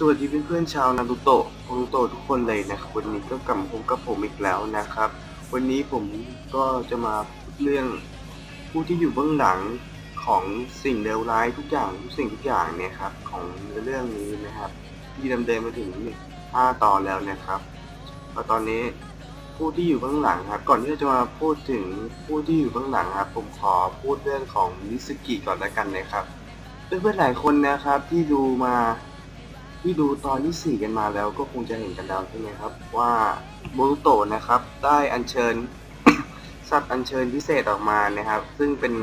สวัสดีเพื่อนๆชาวนารูโตะโอรุโตะทุกคนเลยนะครับ วันนี้ก็กลับมาพบกับผมอีกแล้วนะครับ วันนี้ผมก็จะมาพูดเรื่องผู้ที่อยู่เบื้องหลังของสิ่งเลวร้ายทุกอย่างทุกสิ่งทุกอย่างเนี่ยครับของเรื่องนี้นะครับ ที่ดำเนินมาถึง5ตอนแล้วนะครับแล้วตอนนี้ผู้ที่อยู่เบื้องหลังครับ ก่อนที่จะมาพูดถึงผู้ที่อยู่เบื้องหลังครับ ผมขอพูดเรื่องของมิสกิก่อนละกันนะครับ เพื่อนๆหลายคนนะครับที่ดูมา ที่ดูตอนที่ 4 กันมาแล้วก็คงจะเห็นกันแล้วใช่ไหมครับ ว่าโบรุโตะนะครับ ได้อัญเชิญ สัตว์อัญเชิญพิเศษออกมานะครับ ซึ่งเป็น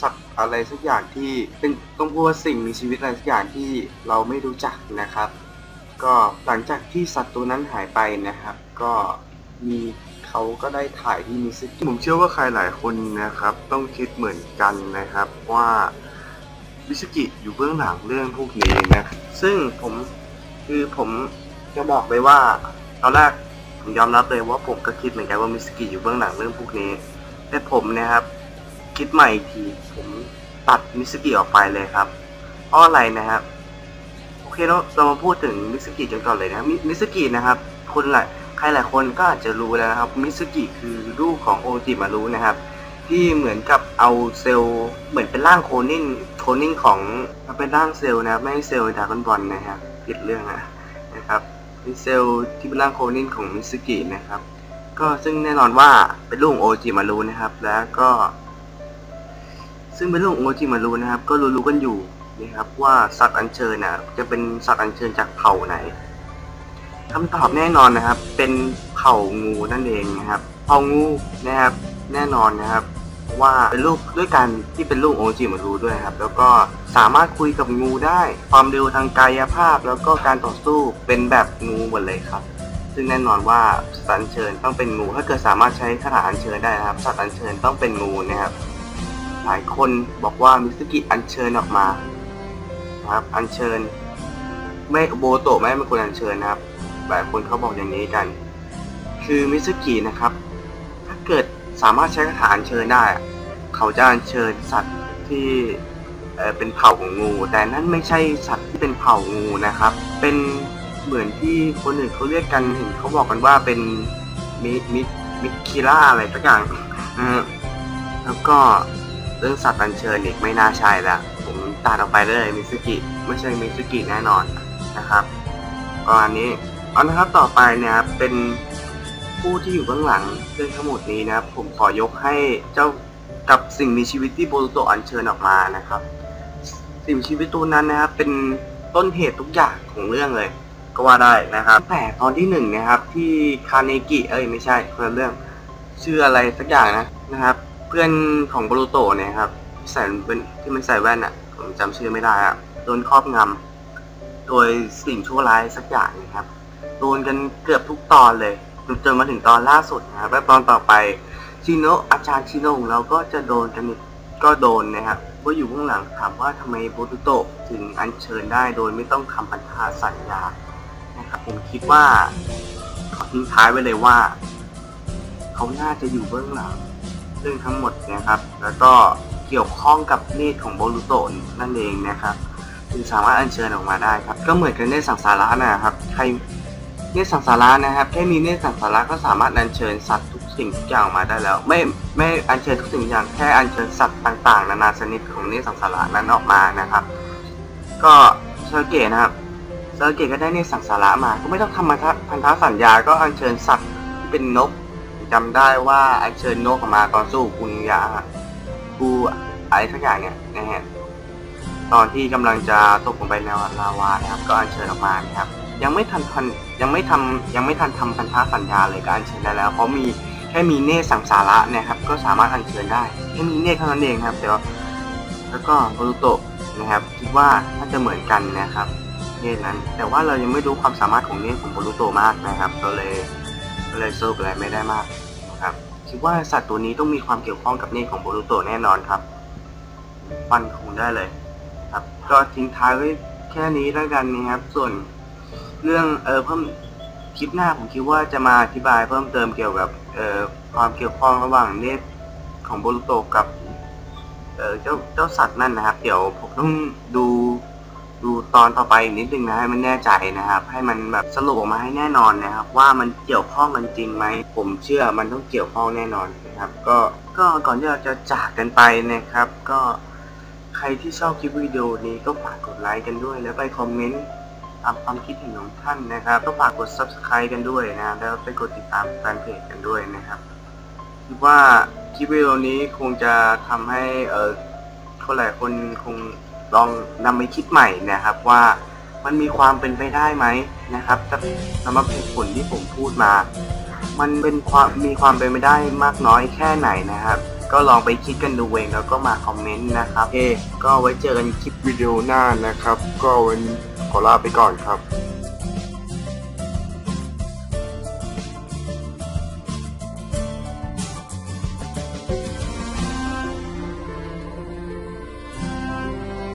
สัตว์อะไรสักอย่างที่เป็นต้องพูดว่าสิ่งมีชีวิตอะไรสักอย่างที่เราไม่รู้จักนะครับ ก็หลังจากที่สัตว์ตัวนั้นหายไปนะครับ ก็มีเขาก็ได้ถ่ายที่มิสกิผมเชื่อว่าใครหลายคนนะครับ ต้องคิดเหมือนกันนะครับว่ามิสกิอยู่เบื้องหลังเรื่องพวกนี้นะซึ่งผม คือผมจะบอกเลยว่าตอนแรกผมยอมรับเลยว่าผมก็คิดเหมือนกันว่ามิสกิอยู่เบื้องหลังเรื่องพวกนี้ แต่ผมนะครับ คิดใหม่อีกทีผมตัดมิสกิออกไปเลยครับ เพราะอะไรนะครับ โอเคเราเรามาพูดถึงมิสกิกันก่อนเลยนะครับมิมิสกินะครับคนหลายใครหลายคนก็อาจจะรู้แล้วนะครับมิสกิคือลูกของโอจิมารุนะครับ ที่เหมือนกับเอาเซลล์เหมือนเป็นร่างโคนิน โคนินของเป็นร่างเซลล์นะครับไม่ใช่เซลล์ดากอนบอลนะครับผิดเรื่องอะนะครับเป็นเซลล์ที่เป็นร่างโคนินของมิสกินะครับ ก็ซึ่งแน่นอนว่าเป็นลูกงโอจิมารุนะครับ แล้วก็ ซึ่งเป็นลูกงโอจิมารุนะครับ ก็รู้ๆกันอยู่นะครับว่าสัตว์อัญเชิญน่ะจะเป็นสัตว์อัญเชิญจากเผ่าไหนคำตอบแน่นอนนะครับ เป็นเผ่างูนั่นเองนะครับ เผ่างูนะครับ แน่นอนนะครับ ว่าเป็นลูกด้วยกันที่เป็นลูกโอจิมารุด้วยครับ แล้วก็สามารถคุยกับงูได้ ความเร็วทางกายภาพ แล้วก็การต่อสู้เป็นแบบงูหมดเลยครับ ซึ่งแน่นอนว่าสัตว์อัญเชิญต้องเป็นงูถ้าเกิดสามารถใช้คาถาอัญเชิญได้นะครับสัตว์อัญเชิญต้องเป็นงูนะครับหลายคนบอกว่ามิสกิอัญเชิญออกมาครับอัญเชิญไม่โบโตะไม่เป็นคนอัญเชิญนะครับหลายคนเขาบอกอย่างนี้กัน คือมิสกินะครับ ถ้าเกิด สามารถใช้คาถาอัญเชิญได้ เขาจะอัญเชิญสัตว์ที่เป็นเผ่าของงู แต่นั่นไม่ใช่สัตว์ที่เป็นเผ่างูนะครับ เป็นเหมือนที่คนอื่นเขาเรียกกันเห็นเขาบอกกันว่าเป็นมิมิมิคิล่าอะไรสักอย่างแล้วก็เรื่องสัตว์อัญเชิญอีกไม่น่าใช่ละผมตัดออกไปเลยมิสกิไม่ใช่มิสกิแน่นอนนะครับประมาณนี้เอานะครับต่อไปเนะครับเป็น ผู้ที่อยู่เบื้องหลังเรื่องทั้งหมดนี้นะครับ ผมขอยกให้เจ้ากับสิ่งมีชีวิตที่โบรุโตอัญเชิญออกมานะครับ สิ่งมีชีวิตตัวนั้นนะครับ เป็นต้นเหตุทุกอย่างของเรื่องเลย ก็ว่าได้นะครับแต่ตอนที่หนึ่งนะครับ ที่คาเนกิเอ้ยไม่ใช่คนเรื่องชื่ออะไรสักอย่างนะนะครับ เพื่อนของโบรุโตเนี่ยครับที่ใส่เป็นที่มันใส่แว่นอะ่ะผมจำชื่อไม่ได้อะ่ะโดนครอบงำโดยสิ่งชั่วร้ายสักอย่างนะครับโดนกันเกือบทุกตอนเลย จนมาถึงตอนล่าสุดนะครับและตอนต่อไปชิโนะอาจารย์ชิโนะของเราก็จะโดนกันก็โดนนะครับว่าอยู่ข้างหลังถามว่าทำไมโบรุโตะถึงอัญเชิญได้โดยไม่ต้องทำพันธาสัญญานะครับผมคิดว่าขอทิ้งท้ายไว้เลยว่า เขาน่าจะอยู่เบื้องหลังเรื่องทั้งหมดนะครับ แล้วก็เกี่ยวข้องกับเนตรของโบรุโตะนั่นเองนะครับจึงสามารถอัญเชิญออกมาได้ครับ ก็เหมือนกับเนสังสาระนะครับ ใคร เนตสังสาระนะครับ แค่มีเนตสังสาระก็สามารถอัญเชิญสัตว์ทุกสิ่งทุกอย่างออกมาได้แล้ว ไม่ไม่อัญเชิญทุกสิ่งอย่างแค่อัญเชิญสัตว์ต่าง ๆ นานาชนิดของเนตสังสาระนั้นออกมานะครับ ก็เซอร์เกตนะครับเซอร์เกตก็ได้เนตสังสาระมา ก็ไม่ต้องทำพันธสัญญาก็อัญเชิญสัตว์ที่เป็นนกจำได้ว่าอัญเชิญนกออกมาตอนสู้กุญยากูอะไรสักอย่างเนี่ยนะฮะตอนที่กำลังจะตกลงไปในลาวานะครับ ก็อัญเชิญออกมานะครับ ยังไม่ทันทันยังไม่ทำยังไม่ทันทำพันธสัญญาเลยก็อัญเชิญได้แล้ว เพราะมีแค่มีเนตรสังสาระนะครับ ก็สามารถอัญเชิญได้แค่มีเนตรเท่านั้นเองครับเดี๋ยวแล้วก็โบรุโตะนะครับคิดว่าน่าจะเหมือนกันนะครับเนตรนั้น แต่ว่าเรายังไม่รู้ความสามารถของเนตรของโบรุโตะมากนะครับก็เลยก็เลยสรุปอะไรไม่ได้มากนะครับคิดว่าสัตว์ตัวนี้ต้องมีความเกี่ยวข้องกับเนตรของโบรุโตะแน่นอนครับฟันคงได้เลย ครับ ก็ทิ้งท้ายไว้แค่นี้แล้วกันนะครับส่วน เรื่องเออเพิ่มคลิปหน้าผมคิดว่าจะมาอธิบายเพิ่มเติมเกี่ยวกับเอ่อความเกี่ยวข้องระหว่างเนตของโบรุโตกับเอ่อเจ้าเจ้าสัตว์นั่นนะครับ เดี๋ยวผมต้องดูดูตอนต่อไปอีกนิดนึงนะให้มันแน่ใจนะครับ ให้มันแบบสรุปออกมาให้แน่นอนนะครับ ว่ามันเกี่ยวข้องกันจริงไหมผมเชื่อมันต้องเกี่ยวข้องแน่นอนนะครับ ก็ก็ก่อนที่เราจะจากกันไปนะครับ ก็ใครที่ชอบคลิปวิดีโอนี้ก็ฝากกดไลค์กันด้วย แล้วไปคอมเมนต์ ตามความคิดเห็นของท่านนะครับก็ฝากกด subscribe กันด้วยนะแล้วไปกดติดตามแฟนเพจกันด้วยนะครับคิดว่าคลิปวิดีโอนี้คงจะทำให้เออคนหลายคนคงลองนำไปคิดใหม่นะครับว่ามันมีความเป็นไปได้ไหมนะครับสำหรับเหตุผลที่ผมพูดมา มันเป็นความมีความเป็นไปได้มากน้อยแค่ไหนนะครับ ก็ลองไปคิดกันดูเองแล้วก็มาคอมเมนต์นะครับเอก็ไว้เจอกันคลิปวิดีโอหน้านะครับ ก็วันนี้ขอลาไปก่อนครับ